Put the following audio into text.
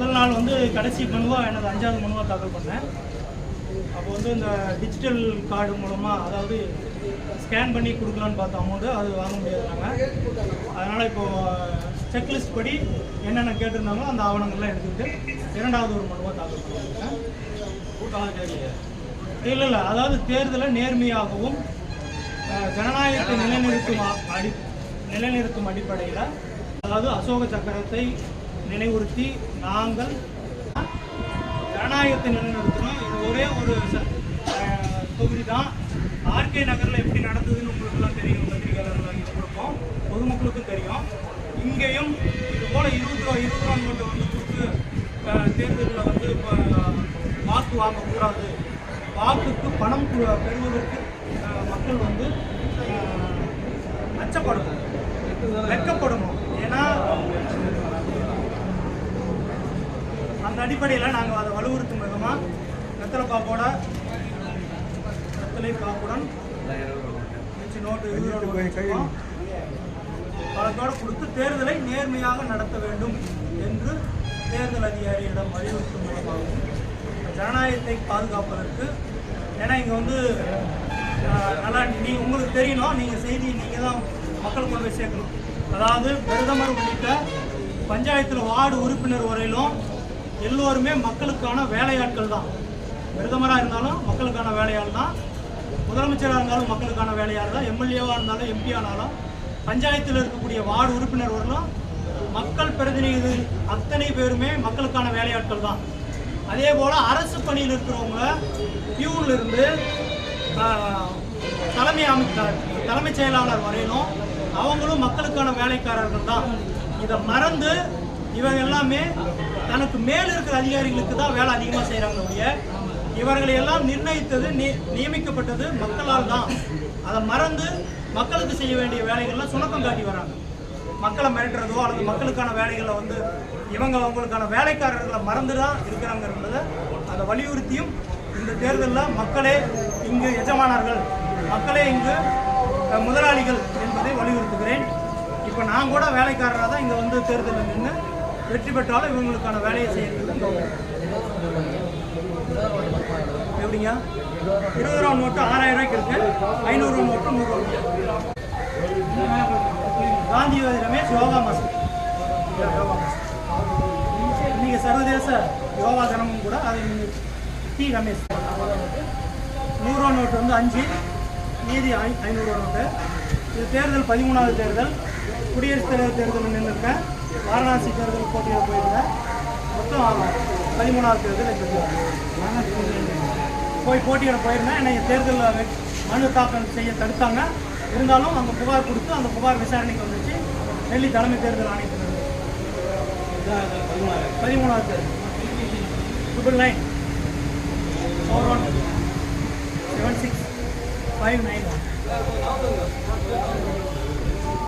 முதல் நாள் வந்து கடைசி மனுவாக எனது அஞ்சாவது மனுவாக தாக்கல் பண்ணேன். அப்போ வந்து இந்த டிஜிட்டல் கார்டு மூலமாக அதாவது ஸ்கேன் பண்ணி கொடுக்கலான்னு பார்த்த அமௌண்ட்டு அது வாங்க முடியாதுனாங்க அதனால் இப்போது செக்லிஸ்ட் படி என்னென்ன கேட்டிருந்தாங்களோ அந்த ஆவணங்கள்லாம் எடுத்துக்கிட்டு இரண்டாவது ஒரு மனுவாக தாக்கல் பண்ணியிருக்கேன். இல்லை இல்லை அதாவது தேர்தலை நேர்மையாகவும் ஜனநாயகத்தை நிலைநிறுத்தும் அடி நிலைநிறுத்தும் அடிப்படையில் அதாவது அசோக சக்கரத்தை நினைவுறுத்தி நாங்கள் ஜனநாயகத்தை நிலைநிறுத்தணும் இது ஒரே ஒரு ச- தொகுதி தான் ஆர்கே நகரில் எப்படி நடந்ததுன்னு உங்களுக்குலாம் தெரியும். பத்திரிகையாளர்கள் கொடுப்போம். பொதுமக்களுக்கும் தெரியும். இங்கேயும் இது போல் இருபது ரூபா இருபது ரூபா நோட்டை வந்து கொடுத்து தேர்தலில் வந்து இப்போ வாக்கு வாங்கக்கூடாது. வாக்குக்கு பணம் பெறுவதற்கு மக்கள் வந்து அச்சப்படணும் வெக்கப்படணும் ஏன்னா அந்த அடிப்படையில் நாங்கள் அதை வலுவுறுத்தும் விதமாக வெத்தலை பாப்போட வெத்தலை பாப்புடன் நோட்டு. பழத்தோடு கொடுத்து தேர்தலை நேர்மையாக நடத்த வேண்டும் என்று தேர்தல் அதிகாரியிடம் வலியுறுத்தும் மூலமாகவும் ஜனநாயகத்தை பாதுகாப்பதற்கு. ஏன்னா இங்கே வந்து நல்லா நீ உங்களுக்கு தெரியணும் நீங்கள் செய்தி நீங்கள் தான் மக்களுக்கு கொண்டு போய் சேர்க்கணும். அதாவது பிரதமர் உள்ளிட்ட பஞ்சாயத்தில் வார்டு உறுப்பினர் வரையிலும் எல்லோருமே மக்களுக்கான வேலையாட்கள் தான். பிரதமராக இருந்தாலும் மக்களுக்கான வேலையாள் தான். முதலமைச்சராக இருந்தாலும் மக்களுக்கான வேலையாள் தான். எம்எல்ஏவாக இருந்தாலும் எம்பி ஆனாலும் பஞ்சாயத்தில் இருக்கக்கூடிய வார்டு உறுப்பினர் வரலும் மக்கள் பிரதிநிதி அத்தனை பேருமே மக்களுக்கான வேலையாட்கள் தான். அதே போல் அரசு பணியில் இருக்கிறவங்க பியூன்ல இருந்து தலைமை அமைச்சர் தலைமைச் செயலாளர் வரையிலும் அவங்களும் மக்களுக்கான வேலைக்காரர்கள் தான். இதை மறந்து இவங்க எல்லாமே தனக்கு மேல் இருக்கிற அதிகாரிகளுக்கு தான் வேலை அதிகமாக செய்கிறாங்க இவர்களை எல்லாம் நிர்ணயித்தது நி- நியமிக்கப்பட்டது மக்களால் தான். அதை மறந்து மக்களுக்கு செய்ய வேண்டிய வேலைகள்லாம் சுணக்கம் காட்டி வராங்க. மக்களை மிரட்டுறதோ அல்லது மக்களுக்கான வேலைகளை வந்து இவங்க அவங்களுக்கான வேலைக்காரர்களை மறந்து தான் இருக்கிறாங்கிறத அதை வலியுறுத்தியும் இந்த தேர்தலில் மக்களே இங்கு எஜமானார்கள் மக்களே இங்கு முதலாளிகள் என்பதை வலியுறுத்துகிறேன். இப்போ நான் கூட வேலைக்காரராக தான் இங்கே வந்து தேர்தலில் நின்று வெற்றி பெற்றாலும் இவங்களுக்கான வேலையை செய்யறதுக்கு எப்படிங்க? இருபது ரூபா நோட்டு ஆறாயிரம் ரூபாய்க்கு இருக்கு. ஐநூறு ரூபா நோட்டு நூறு ரூபா காந்தி ரமேஷ் யோகா மாசம் யோகா மாஸ்டர். இன்னைக்கு சர்வதேச யோகா தினமும் கூட அதை டி ரமேஷ். நூறுரூவா நோட்டு வந்து அஞ்சு மீதி ஐ ஐநூறுரூவா நோட்டு. இது தேர்தல் பதிமூணாவது தேர்தல். குடியரசுத் தலைவர் தேர்தல் நின்றுருக்கேன் வாரணாசி தேர்தல் போட்டியில் போயிருந்தேன். மொத்தம் பதிமூணாவது தேர்தல் இந்த போய் போட்டியிட போயிருந்தேன். என்னை தேர்தலில் மனு தாக்கல் செய்ய தடுத்தாங்க. இருந்தாலும் அங்கே புகார் கொடுத்து அந்த புகார் விசாரணைக்கு வந்துச்சு. டெல்லி தலைமை தேர்தல் ஆணையத்தில் பதிமூணாவது தேர்தல். Triple nine four one seven six five nine one